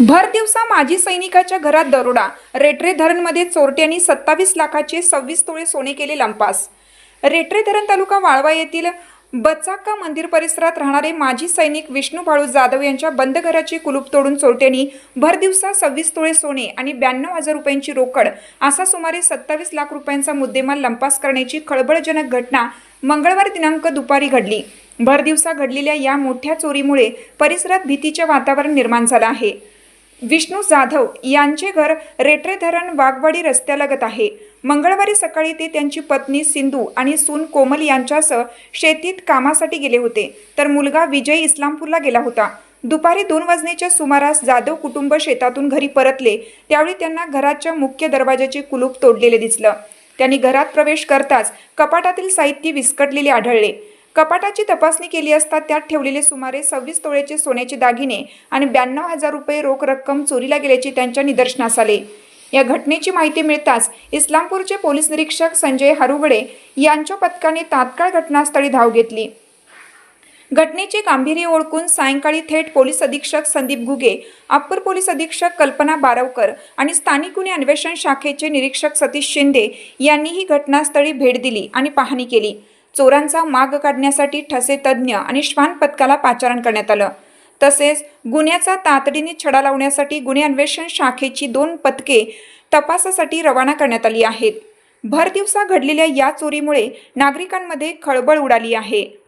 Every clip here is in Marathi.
भर दिवसा माजी सैनिकाच्या घरात दरोडा. रेट्रे धरणमध्ये चोरट्यांनी सत्तावीस लाखाचे सव्वीस तोळे सोने केले लंपास. रेट्रे धरण तालुका वाळवा येथील बचाक्का मंदिर परिसरात राहणारे माजी सैनिक विष्णू भाळू जाधव यांच्या बंद घराचे कुलूप तोडून चोरट्यांनी भर दिवसा सव्वीस तोळे सोने आणि ब्याण्णव हजार रुपयांची रोकड असा सुमारे सत्तावीस लाख रुपयांचा मुद्देमाल लंपास करण्याची खळबळजनक घटना मंगळवार दिनांक दुपारी घडली. भर दिवसा घडलेल्या या मोठ्या चोरीमुळे परिसरात भीतीचे वातावरण निर्माण झालं आहे. विष्णू जाधव यांचे घर रेट्रे धरण वाघवाडी रस्त्यालगत आहे. मंगळवारी सकाळी ते त्यांची पत्नी सिंधू आणि सून कोमल यांच्यासह शेतीत कामासाठी गेले होते. तर मुलगा विजय इस्लामपूरला गेला होता. दुपारी दोन वाजण्याच्या सुमारास जाधव कुटुंब शेतातून घरी परतले. त्यावेळी त्यांना घराच्या मुख्य दरवाजाचे कुलूप तोडलेले दिसलं. त्यांनी घरात प्रवेश करताच कपाटातील साहित्य विस्कटलेले आढळले. कपाटाची तपासणी केली असता त्यात ठेवलेले सुमारे सव्वीस तोळेचे सोन्याचे दागिने आणि ब्याण्णव हजार रुपये रोख रक्कम चोरीला गेल्याचे त्यांच्या निदर्शनास आले. या घटनेची माहिती मिळताच इस्लामपूरचे पोलीस निरीक्षक संजय हरुगडे यांच्या पथकाने तात्काळ घटनास्थळी धाव घेतली. घटनेचे गांभीर्य ओळखून सायंकाळी थेट पोलीस अधीक्षक संदीप घुगे अप्पर पोलीस अधीक्षक कल्पना बारवकर आणि स्थानिक गुन्हे अन्वेषण शाखेचे निरीक्षक सतीश शिंदे यांनीही घटनास्थळी भेट दिली आणि पाहणी केली. चोरांचा माग काढण्यासाठी ठसे तज्ज्ञ आणि श्वान पथकाला पाचारण करण्यात आलं. तसेच गुन्ह्याचा तातडीने छडा लावण्यासाठी गुन्हे अन्वेषण शाखेची दोन पथके तपासासाठी रवाना करण्यात आली आहेत. भर दिवसा घडलेल्या या चोरीमुळे नागरिकांमध्ये खळबळ उडाली आहे.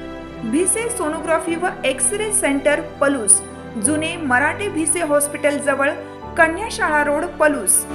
भिसे सोनोग्राफी व एक्स रे सेंटर पलूस. जुने मराठे भिसे हॉस्पिटल जवळ कन्याशाळा रोड पलूस.